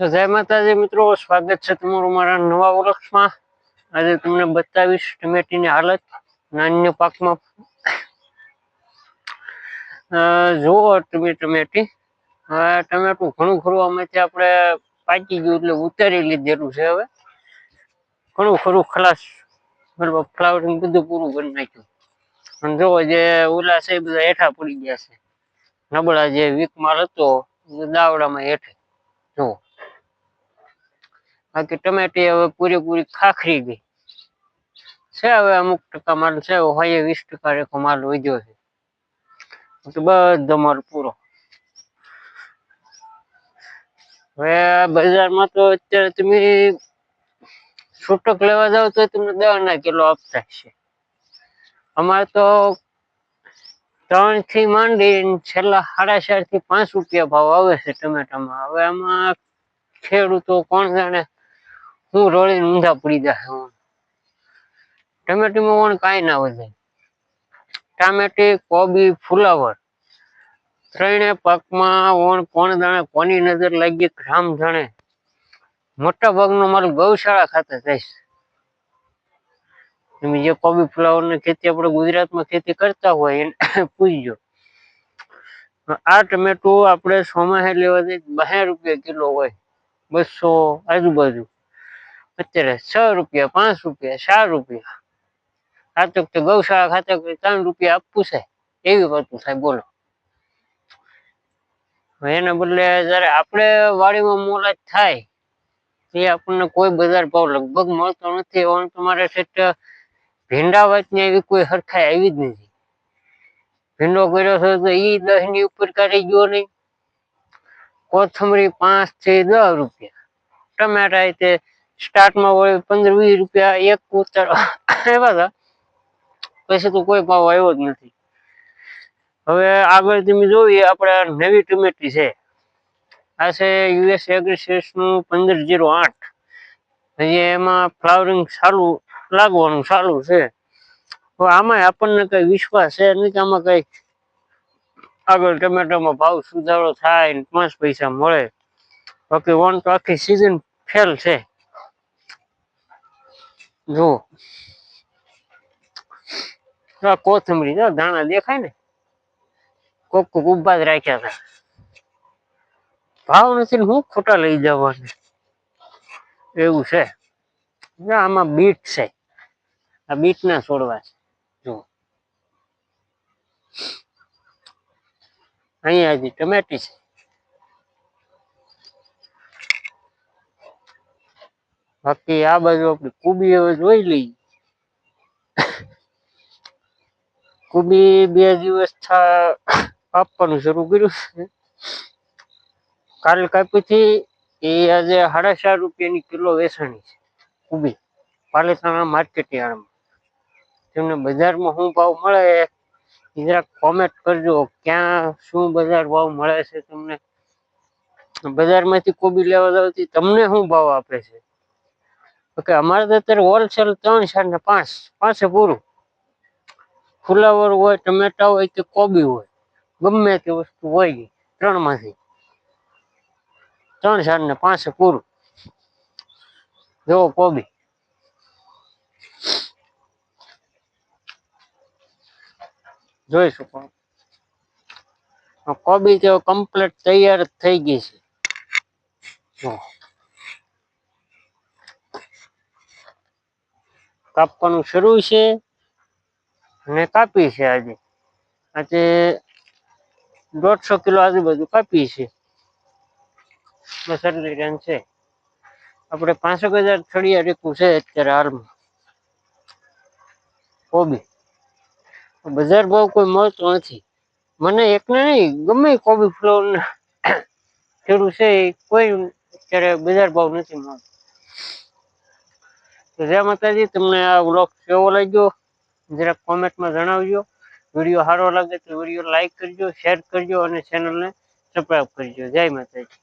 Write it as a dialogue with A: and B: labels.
A: તો જય માતાજી મિત્રો, સ્વાગત છે તમારું મારા નવા વૃક્ષમાં. આજે તમને બતાવીશ ટમેટીની હાલત નાન્ય પાકમાં. જુઓ તમે ટમેટી. ટમેટું ઘણું ખરું આમાંથી આપણે પાકી ગયું એટલે ઉતારી લીધેલું છે હવે. ઘણું ખરું ખલાસ બરાબર ફ્લાવરિંગ બધું પૂરું કરી નાખ્યું. અને જુઓ જે ઓલા છે એ બધા હેઠા પડી ગયા છે. નબળા જે વીકમાં હતો દાવડામાં હેઠે. જુઓ. બાકી ટમેટી હવે પૂરેપૂરી ખાખરી ગઈ. છે હવે અમુક ટકા માલ છે હોય વીસ ટકા રેખો માલ વધ્યો છે. બધો માલ પૂરો. હવે બજારમાં તો અત્યારે તમે છૂટક લેવા જાવ તો તમને દસ ના કિલો આપતા છે અમારે તો ત્રણથી માંડી છેલ્લા સાડા ચારથી પાંચ રૂપિયા ભાવ આવે છે ટમેટામાં. હવે આમાં ખેડૂતો કોણ જાણે હું રોળીને ઊંધા પડી જાય ટમેટીમાં કાંઈ ના વધે. ટામેટી, કોબી, ફુલાવર. ત્રણે પાકમાં કોણ જાણે કોની નજર લાગી રામ જાણે. મોટા ભાગનું મારું ગૌશાળા ખાતે થઈશ તમે જે કોબી, ફુલાવરની ખેતી આપણે ગુજરાતમાં ખેતી કરતા હોય એને પૂછજો. આ ટમેટું આપણે સોમાહે લેવા જઈએ બાર રૂપિયા કિલો હોય. બસો આજુબાજુ. અત્યારે છ રૂપિયા, પાંચ રૂપિયા, ચાર રૂપિયા. ખાતક તો ગૌશાળા ખાતક ત્રણ રૂપિયા આપવું છે. એવી વસ્તુ થાય, બોલો. એના બદલે જયારે આપણે વાડીમાં મોલાજ થાય એ આપણને કોઈ બજાર ભાવ લગભગ મળતો નથી. ઓન તમારે સેટ ભીંડા વાતની એવી કોઈ હરખાઈ આવી જ નથી. ભીંડો કર્યો છે તો એ દસની ઉપર કાઢી ગયો નહીં. કોથમરી પાંચથી દસ રૂપિયા. ટમેટા તે સ્ટાર્ટમાં વળી પંદર વીસ રૂપિયા એક ઉતર એવા હતા. પછી તો કોઈ ભાવ આવ્યો જ નથી. હવે આગળ તમે જોઈએ, આપણે નવી ટમેટી છે. આ છે યુએસ એગ્રીસેસનું પંદર જીરો આઠ. હજી એમાં ફ્લાવરિંગ સારું, લાગવાનું સારું છે. તો આમાં આપણને કઈ વિશ્વાસ છે નહીં કે આમાં કઈ આગળ ટમેટામાં ભાવ સુધારો થાય પાંચ પૈસા મળે. બાકી વન તો આખી સિઝન ફેલ છે. જુઓ આ કોથમરી, જો, દાણા દેખાય ને? કોક કોક ઊભા જ રાખ્યા હતા. ભાવ નથી હું ખોટા લઈ જવાના? એવું છે. જો, આમાં બીટ છે. આ બીટ ના છોડવા છે. જો. અહીંયા હજી ટમેટી છે. બાકી આ બાજુ આપણી કુબી હવે જોઈ લઈ કુબી બે દિવસ આપવાનું શરૂ કર્યું છે. કાલ કાપીથી એ આજે સાડા ચાર રૂપિયાની કિલો વેચાણી છે, કુબી. પાલિતાણા માર્કેટ યાર્ડમાં તમને બજારમાં શું ભાવ મળે એ જરાક કોમેન્ટ કરજો. ક્યાં શું બજાર ભાવ મળે છે તમને? બજારમાંથી કોબી લેવા જાવ તમને શું ભાવ આપે છે? ઓકે, અમારે તો અત્યારે હોલસેલ ત્રણ સાડ ને પાંચ, પાંચે પૂરું. ફુલાવર હોય, ટમેટા હોય કે કોબી હોય, ગમે તે વસ્તુ હોય ત્રણમાંથી. ત્રણ ચાર ને પાંચે પૂરું. જો કોબી. જોઈ શકો કોબી તો કમ્પ્લીટ તૈયાર થઈ ગઈ છે. કાપવાનું શરૂ છે અને કાપી છે આજે. આજે દોઢસો કિલો આજુબાજુ કાપી છે. બસ એટલી રન છે. આપણે પાંસઠ હજાર થળિયા રેકું છે અત્યારે હાલમાં. કોબી. બજાર ભાવ કોઈ મળતો નથી. મને એકને નહીં, ગમે કોબી ફ્લોર ખેડૂત છે કોઈ અત્યારે બજાર ભાવ નથી મળતો. જય માતાજી, તમને આ વ્લોગ કેવો લાગ્યો? જરાક કોમેન્ટમાં જણાવજો. વીડિયો સારો લાગે તો વીડિયો લાઈક કરજો શેર કરજો અને ચેનલને સબસ્ક્રાઈબ કરજો. જય માતાજી.